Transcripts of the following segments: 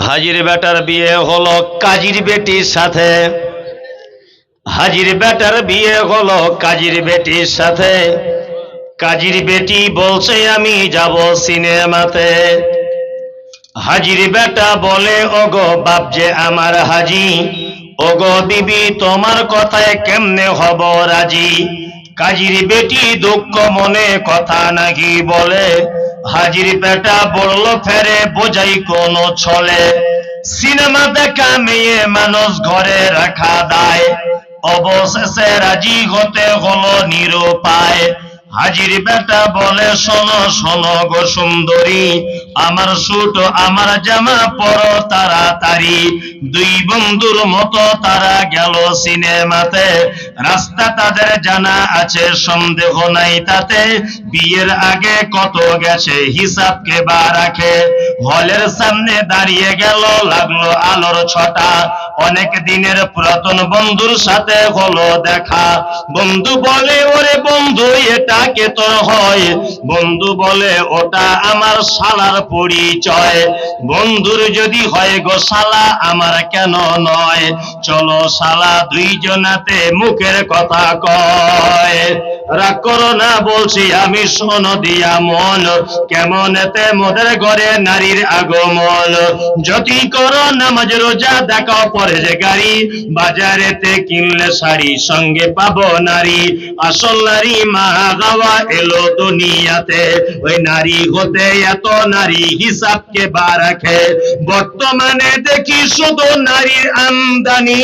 হাজির বেটার বিয়ে হলো কাজীর বেটির সাথে। হাজির বেটার বিয়ে হলো কাজীর বেটির সাথে। কাজীর বেটি বলছে, আমি যাব সিনেমাতে। হাজির বেটা বলে, ওগো বাপ যে আমার হাজি, ওগো বিবি তোমার কথায় কেমনে হব রাজি? কাজীর বেটি দুঃখ মনে কথা নাকি বলে হাজির বেটা বলল, ফেরে বোঝাই কোন ছলে। সিনেমা দেখা মেয়ে মানুষ ঘরে রাখা দায়। অবশেষে রাজি হতে হলো নিরুপায়। হাজির বেটা বলে, শোনো শোনো গো সুন্দরী, আমার সুট, আমার জামা পরো তাড়াতাড়ি। দুই বন্ধুর মতো তারা গেল সিনেমাতে। রাস্তা তাদের জানা আছে, সন্দেহ নাই তাতে। বিয়ের আগে কত গেছে, হিসাব কে বা রাখে? হলের সামনে দাঁড়িয়ে গেল, লাগল আলোর ছটা। অনেক দিনের পুরাতন বন্ধুর সাথে হলো দেখা। বন্ধু বলে, ওরে বন্ধু, এটা কে তোর হয়? বন্ধু বলে, ওটা আমার শালার পরিচয়। বন্ধুর যদি হয় গো শালা, আমার কেন নয়? চলো শালা, দুইজনাতে মুখের কথা কয়। রাগ করো না বলছি, আমি শোনো দিয়া মন। কেমন এতে মোদের ঘরে নারীর আগমন। যদি করো নামাজ, রোজা দেখাও পরে যে গাড়ি বাজারেতে কিনলে শাড়ি, সঙ্গে পাবো নারী। আসল নারী মা গাওয়া এলো দুনিয়াতে। ওই নারী হতে এত নারী হিসাব কে বা রাখে। বর্তমানে দেখি শুধু নারীর আমদানি।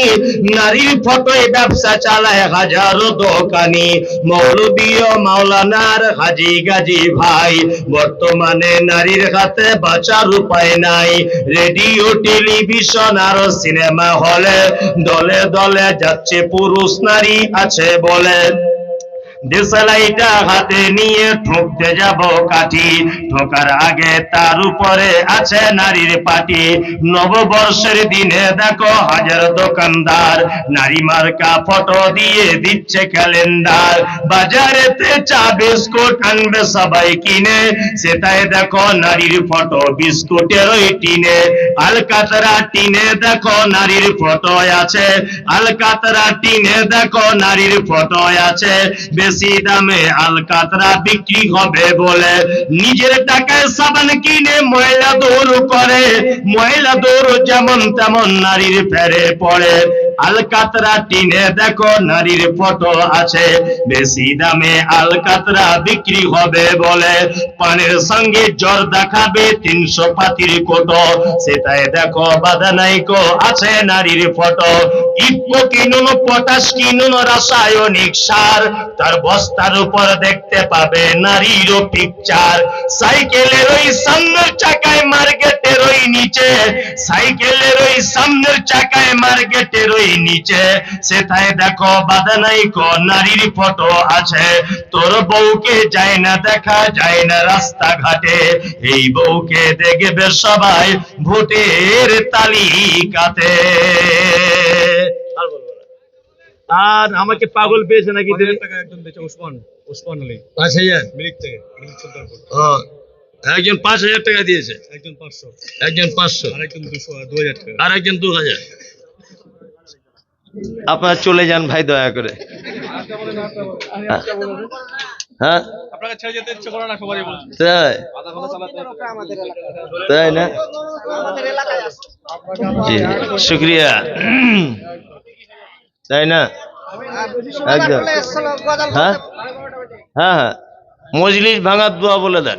নারীর ফটোয় ব্যবসা চালায় হাজারো দোকানি। মৌলবী মাওলানার হাজি গাজি ভাই। বর্তমানে নারীর হাতে বাঁচার উপায় নাই। রেডিও, টেলিভিশন আর সিনেমা হলে দলে দলে যাচ্ছে পুরুষ নারী আছে বলে। দেশালাইটা হাতে নিয়ে ঠুকতে যাব কাঠি। ঠোকার আগে তার উপরে আছে নারীর পাটি। নববর্ষের দিনে দেখো হাজার দোকানদার। নারী মার্কা ফটো দিয়ে দিচ্ছে ক্যালেন্ডার। বাজারেতে চা, বিস্কুট আনবে সবাই কিনে। সেটাই দেখো নারীর ফটো, বিস্কুটের ওই টিনে। আলকাতরা টিনে দেখো নারীর ফটো আছে। আলকাতরা টিনে দেখো নারীর ফটো আছে। বেশি দামে আলকাতরা বিক্রি হবে বলে। নিজের টাকায় সাবান কিনে ময়লা দৌড় করে। ময়লা দৌড় যেমন তেমন নারীর ফেরে পড়ে। আলকাতরা টিনে দেখো, নারীর ফটো আছে। বেশি দামে আলকাতরা বিক্রি হবে বলে। পানের সঙ্গে জ্বর দেখাবে তিনশো পাতির কোটো। সেটাই দেখো বাধা নাইকো আছে নারীর ফটো। ইফকো কিনুন, পটাশ কিনুন, রাসায়নিক সার। তার বস্তার উপর দেখতে পাবে নারীরও পিকচার সাইকেলের ওই সামনের চাকায় মার্কেটের ওই নিচে সাইকেলের ওই সামনের চাকায় মার্কেটের ওই নিচে। সেটাই দেখো বাধা নাই কো নারীর ফটো আছে। তোর বউকে যায় না দেখা যায় না রাস্তাঘাটে। এই বউকে দেখবে সবাই ভোটের তালিকাতে। আর আমাকে পাগল পেয়েছে নাকি একজন দিয়েছে ওসমান ওসমান আলী। পাঁচ হাজার। মিরিক থেকে মিরিক সুলতানপুর একজন পাঁচ হাজার টাকা দিয়েছে। একজন পাঁচশো। একজন পাঁচশো। আর একজন দুশো দু হাজার টাকা। আর দু হাজার আপনারা চলে যান ভাই দয়া করে। হ্যাঁ? তাই না? জি শুক্রিয়া। তাই না? একদম। হ্যাঁ? হ্যাঁ হ্যাঁ। মজলিস ভাঙার দোয়া বলে দেন।